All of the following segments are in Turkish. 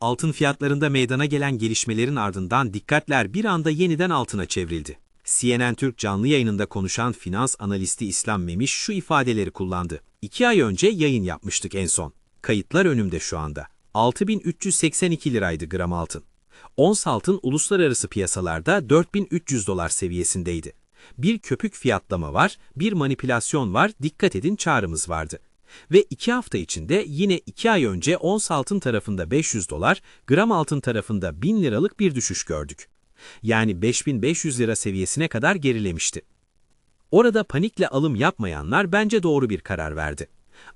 Altın fiyatlarında meydana gelen gelişmelerin ardından dikkatler bir anda yeniden altına çevrildi. CNN Türk canlı yayınında konuşan finans analisti İslam Memiş şu ifadeleri kullandı. İki ay önce yayın yapmıştık en son. Kayıtlar önümde şu anda. 6382 liraydı gram altın. Ons altın uluslararası piyasalarda 4300 dolar seviyesindeydi. Bir köpük fiyatlama var, bir manipülasyon var, dikkat edin çağrımız vardı. Ve iki hafta içinde yine iki ay önce ons altın tarafında 500 dolar, gram altın tarafında 1000 liralık bir düşüş gördük. Yani 5500 lira seviyesine kadar gerilemişti. Orada panikle alım yapmayanlar bence doğru bir karar verdi.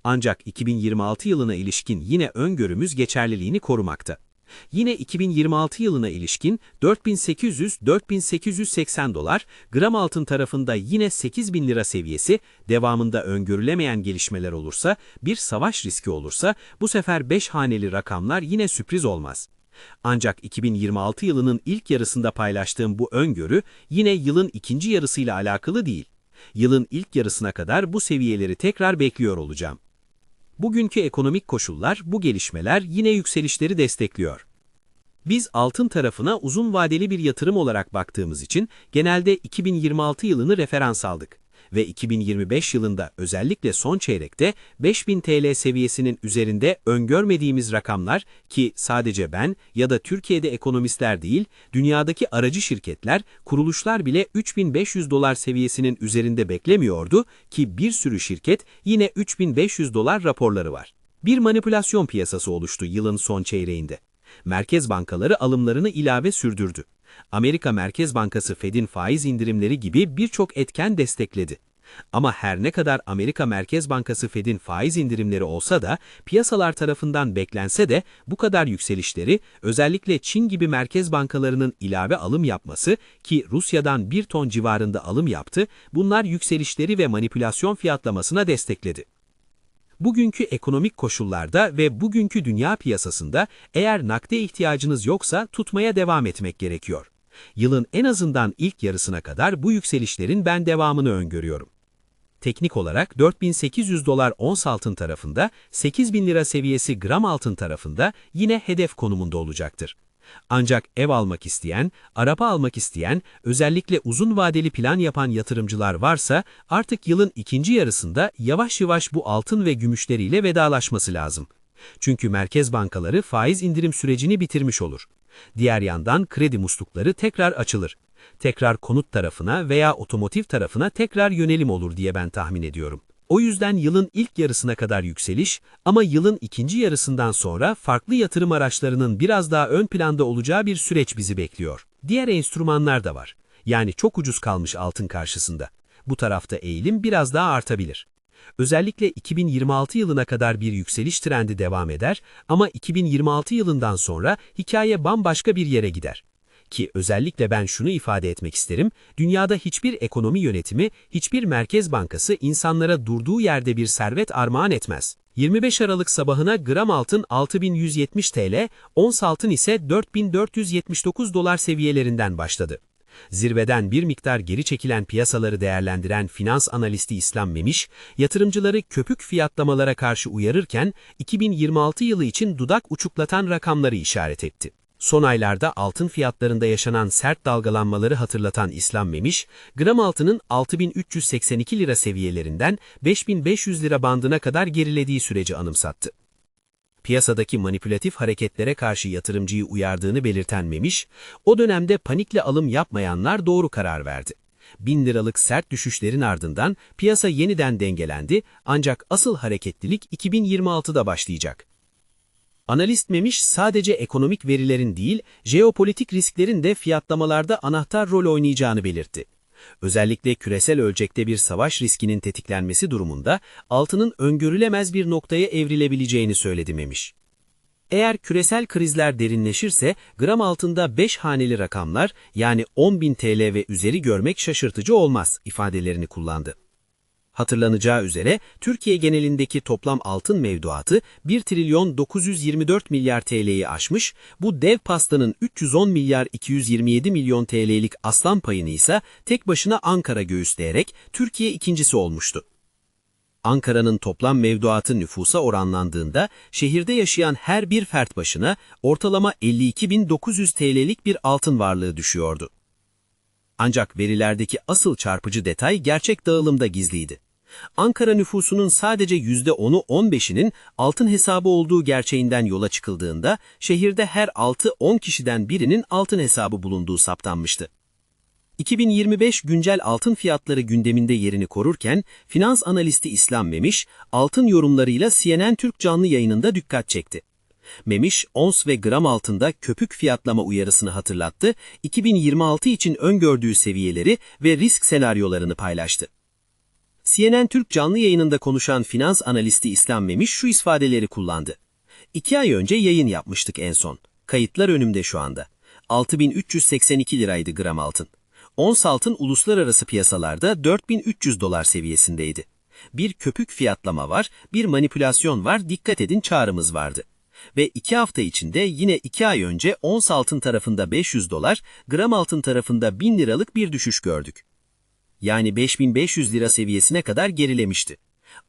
Ancak 2026 yılına ilişkin yine öngörümüz geçerliliğini korumakta. Yine 2026 yılına ilişkin 4800-4880 dolar, gram altın tarafında yine 8000 lira seviyesi, devamında öngörülemeyen gelişmeler olursa, bir savaş riski olursa bu sefer 5 haneli rakamlar yine sürpriz olmaz. Ancak 2026 yılının ilk yarısında paylaştığım bu öngörü yine yılın ikinci yarısıyla alakalı değil. Yılın ilk yarısına kadar bu seviyeleri tekrar bekliyor olacağım. Bugünkü ekonomik koşullar, bu gelişmeler yine yükselişleri destekliyor. Biz altın tarafına uzun vadeli bir yatırım olarak baktığımız için genelde 2026 yılını referans aldık ve 2025 yılında özellikle son çeyrekte 5000 TL seviyesinin üzerinde öngörmediğimiz rakamlar ki sadece ben ya da Türkiye'de ekonomistler değil, dünyadaki aracı şirketler, kuruluşlar bile 3500 dolar seviyesinin üzerinde beklemiyordu ki bir sürü şirket yine 3500 dolar raporları var. Bir manipülasyon piyasası oluştu yılın son çeyreğinde. Merkez bankaları alımlarını ilave sürdürdü. Amerika Merkez Bankası Fed'in faiz indirimleri gibi birçok etken destekledi. Ama her ne kadar Amerika Merkez Bankası Fed'in faiz indirimleri olsa da piyasalar tarafından beklense de bu kadar yükselişleri özellikle Çin gibi merkez bankalarının ilave alım yapması ki Rusya'dan bir ton civarında alım yaptı, bunlar yükselişleri ve manipülasyon fiyatlamasına destekledi. Bugünkü ekonomik koşullarda ve bugünkü dünya piyasasında eğer nakde ihtiyacınız yoksa tutmaya devam etmek gerekiyor. Yılın en azından ilk yarısına kadar bu yükselişlerin ben devamını öngörüyorum. Teknik olarak 4800 dolar ons altın tarafında, 8000 lira seviyesi gram altın tarafında yine hedef konumunda olacaktır. Ancak ev almak isteyen, araba almak isteyen, özellikle uzun vadeli plan yapan yatırımcılar varsa artık yılın ikinci yarısında yavaş yavaş bu altın ve gümüşleriyle vedalaşması lazım. Çünkü merkez bankaları faiz indirim sürecini bitirmiş olur. Diğer yandan kredi muslukları tekrar açılır. Tekrar konut tarafına veya otomotiv tarafına tekrar yönelim olur diye ben tahmin ediyorum. O yüzden yılın ilk yarısına kadar yükseliş ama yılın ikinci yarısından sonra farklı yatırım araçlarının biraz daha ön planda olacağı bir süreç bizi bekliyor. Diğer enstrümanlar da var. Yani çok ucuz kalmış altın karşısında. Bu tarafta eğilim biraz daha artabilir. Özellikle 2026 yılına kadar bir yükseliş trendi devam eder ama 2026 yılından sonra hikaye bambaşka bir yere gider. Ki özellikle ben şunu ifade etmek isterim, dünyada hiçbir ekonomi yönetimi, hiçbir merkez bankası insanlara durduğu yerde bir servet armağan etmez. 25 Aralık sabahına gram altın 6170 TL, ons altın ise 4479 dolar seviyelerinden başladı. Zirveden bir miktar geri çekilen piyasaları değerlendiren finans analisti İslam Memiş, yatırımcıları köpük fiyatlamalara karşı uyarırken 2026 yılı için dudak uçuklatan rakamları işaret etti. Son aylarda altın fiyatlarında yaşanan sert dalgalanmaları hatırlatan İslam Memiş, gram altının 6382 lira seviyelerinden 5500 lira bandına kadar gerilediği süreci anımsattı. Piyasadaki manipülatif hareketlere karşı yatırımcıyı uyardığını belirten Memiş, o dönemde panikle alım yapmayanlar doğru karar verdi. 1000 liralık sert düşüşlerin ardından piyasa yeniden dengelendi ancak asıl hareketlilik 2026'da başlayacak. Analist Memiş sadece ekonomik verilerin değil, jeopolitik risklerin de fiyatlamalarda anahtar rol oynayacağını belirtti. Özellikle küresel ölçekte bir savaş riskinin tetiklenmesi durumunda altının öngörülemez bir noktaya evrilebileceğini söyledi Memiş. Eğer küresel krizler derinleşirse gram altında 5 haneli rakamlar yani 10.000 TL ve üzeri görmek şaşırtıcı olmaz ifadelerini kullandı. Hatırlanacağı üzere Türkiye genelindeki toplam altın mevduatı 1 trilyon 924 milyar TL'yi aşmış, bu dev pastanın 310 milyar 227 milyon TL'lik aslan payını ise tek başına Ankara göğüsleyerek Türkiye ikincisi olmuştu. Ankara'nın toplam mevduatı nüfusa oranlandığında şehirde yaşayan her bir fert başına ortalama 52.900 TL'lik bir altın varlığı düşüyordu. Ancak verilerdeki asıl çarpıcı detay gerçek dağılımda gizliydi. Ankara nüfusunun sadece %10'u 15'inin altın hesabı olduğu gerçeğinden yola çıkıldığında şehirde her 6-10 kişiden birinin altın hesabı bulunduğu saptanmıştı. 2025 güncel altın fiyatları gündeminde yerini korurken finans analisti İslam Memiş, altın yorumlarıyla CNN Türk canlı yayınında dikkat çekti. Memiş, ons ve gram altında köpük fiyatlama uyarısını hatırlattı, 2026 için öngördüğü seviyeleri ve risk senaryolarını paylaştı. CNN Türk canlı yayınında konuşan finans analisti İslam Memiş şu ifadeleri kullandı. İki ay önce yayın yapmıştık en son. Kayıtlar önümde şu anda. 6382 liraydı gram altın. Ons altın uluslararası piyasalarda 4300 dolar seviyesindeydi. Bir köpük fiyatlama var, bir manipülasyon var, dikkat edin çağrımız vardı. Ve iki hafta içinde yine iki ay önce ons altın tarafında 500 dolar, gram altın tarafında 1000 liralık bir düşüş gördük. Yani 5500 lira seviyesine kadar gerilemişti.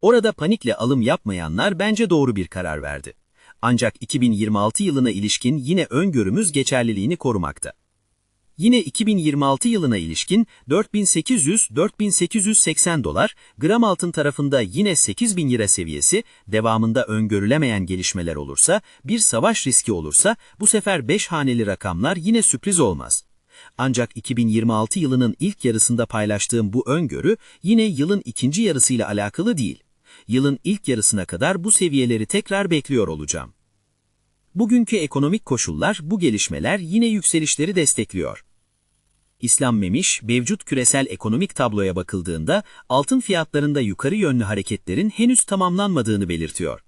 Orada panikle alım yapmayanlar bence doğru bir karar verdi. Ancak 2026 yılına ilişkin yine öngörümüz geçerliliğini korumakta. Yine 2026 yılına ilişkin 4800-4880 dolar, gram altın tarafında yine 8000 lira seviyesi, devamında öngörülemeyen gelişmeler olursa, bir savaş riski olursa bu sefer 5 haneli rakamlar yine sürpriz olmaz. Ancak 2026 yılının ilk yarısında paylaştığım bu öngörü yine yılın ikinci yarısıyla alakalı değil. Yılın ilk yarısına kadar bu seviyeleri tekrar bekliyor olacağım. Bugünkü ekonomik koşullar, bu gelişmeler yine yükselişleri destekliyor. İslam Memiş, mevcut küresel ekonomik tabloya bakıldığında altın fiyatlarında yukarı yönlü hareketlerin henüz tamamlanmadığını belirtiyor.